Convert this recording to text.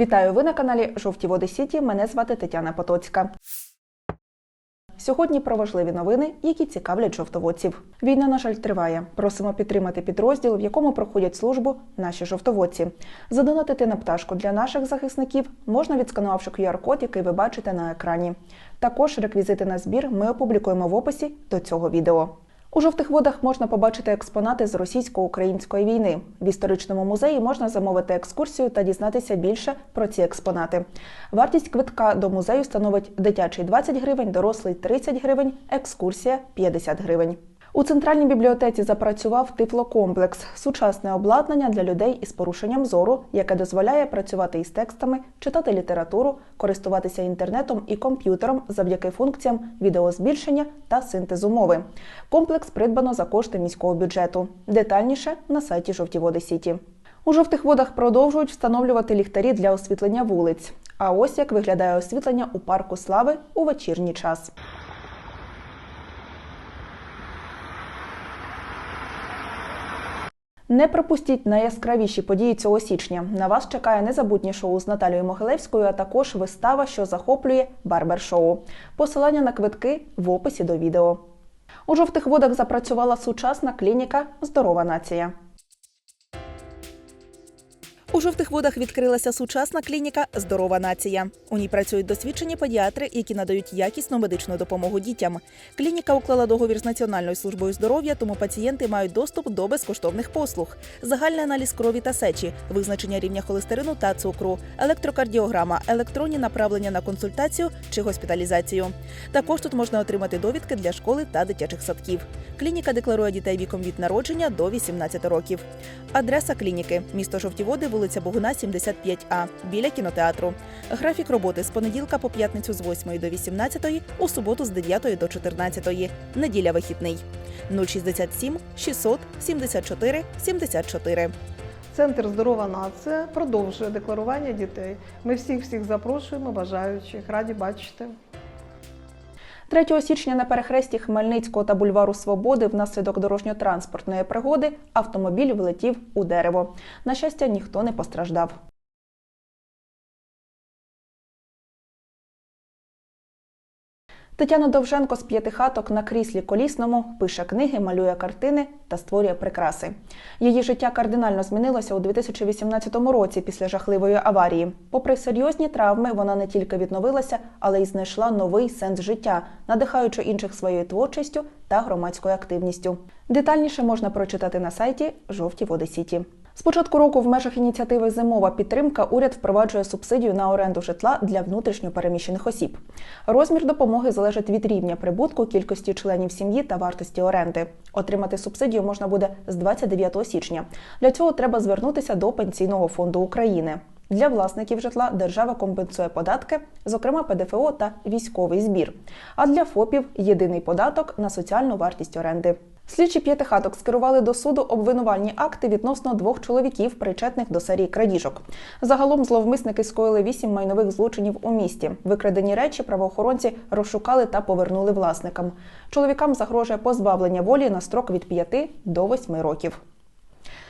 Вітаю ви на каналі Жовті Води Сіті. Мене звати Тетяна Потоцька. Сьогодні про важливі новини, які цікавлять жовтоводців. Війна, на жаль, триває. Просимо підтримати підрозділ, в якому проходять службу наші жовтоводці. Задонатити на пташку для наших захисників можна відсканувавши QR-код, який ви бачите на екрані. Також реквізити на збір ми опублікуємо в описі до цього відео. У жовтих водах можна побачити експонати з російсько-української війни. В історичному музеї можна замовити екскурсію та дізнатися більше про ці експонати. Вартість квитка до музею становить дитячий 20 гривень, дорослий 30 гривень, екскурсія 50 гривень. У центральній бібліотеці запрацював тифлокомплекс сучасне обладнання для людей із порушенням зору, яке дозволяє працювати із текстами, читати літературу, користуватися інтернетом і комп'ютером завдяки функціям відеозбільшення та синтезу мови. Комплекс придбано за кошти міського бюджету. Детальніше на сайті Жовті Води Сіті. У жовтих водах продовжують встановлювати ліхтарі для освітлення вулиць. А ось як виглядає освітлення у парку слави у вечірній час. Не пропустіть найяскравіші події цього січня. На вас чекає незабутнє шоу з Наталією Могилевською, а також вистава, що захоплює барбер-шоу. Посилання на квитки в описі до відео. У жовтих водах запрацювала сучасна клініка Здорова нація. У жовтих водах відкрилася сучасна клініка Здорова нація. У ній працюють досвідчені педіатри, які надають якісну медичну допомогу дітям. Клініка уклала договір з Національною службою здоров'я, тому пацієнти мають доступ до безкоштовних послуг: загальний аналіз крові та сечі, визначення рівня холестерину та цукру, електрокардіограма, електронні направлення на консультацію чи госпіталізацію. Також тут можна отримати довідки для школи та дитячих садків. Клініка декларує дітей віком від народження до 18 років. Адреса клініки місто Жовті Води, вулиця Богуна, 75А, біля кінотеатру. Графік роботи з понеділка по п'ятницю з 8 до 18, у суботу з 9 до 14, неділя вихідний. 067 600 74 74. Центр Здорова нація продовжує декларування дітей. Ми всіх всіх запрошуємо, бажаючих. Раді бачити. 3 січня на перехресті Хмельницького та бульвару Свободи внаслідок дорожньо-транспортної пригоди автомобіль влетів у дерево. На щастя, ніхто не постраждав. Тетяна Довженко з п'ятихаток на кріслі колісному пише книги, малює картини та створює прикраси. Її життя кардинально змінилося у 2018 році після жахливої аварії. Попри серйозні травми, вона не тільки відновилася, але й знайшла новий сенс життя, надихаючи інших своєю творчістю та громадською активністю. Детальніше можна прочитати на сайті Жовті Води Сіті. З початку року в межах ініціативи Зимова підтримка уряд впроваджує субсидію на оренду житла для внутрішньо переміщених осіб. Розмір допомоги залежить від рівня прибутку, кількості членів сім'ї та вартості оренди. Отримати субсидію можна буде з 29 січня. Для цього треба звернутися до Пенсійного фонду України. Для власників житла держава компенсує податки, зокрема ПДФО та військовий збір. А для ФОПів єдиний податок на соціальну вартість оренди. Слідчі п'ятихаток скерували до суду обвинувальні акти відносно двох чоловіків, причетних до серії крадіжок. Загалом зловмисники скоїли вісім майнових злочинів у місті. Викрадені речі правоохоронці розшукали та повернули власникам. Чоловікам загрожує позбавлення волі на строк від 5 до 8 років.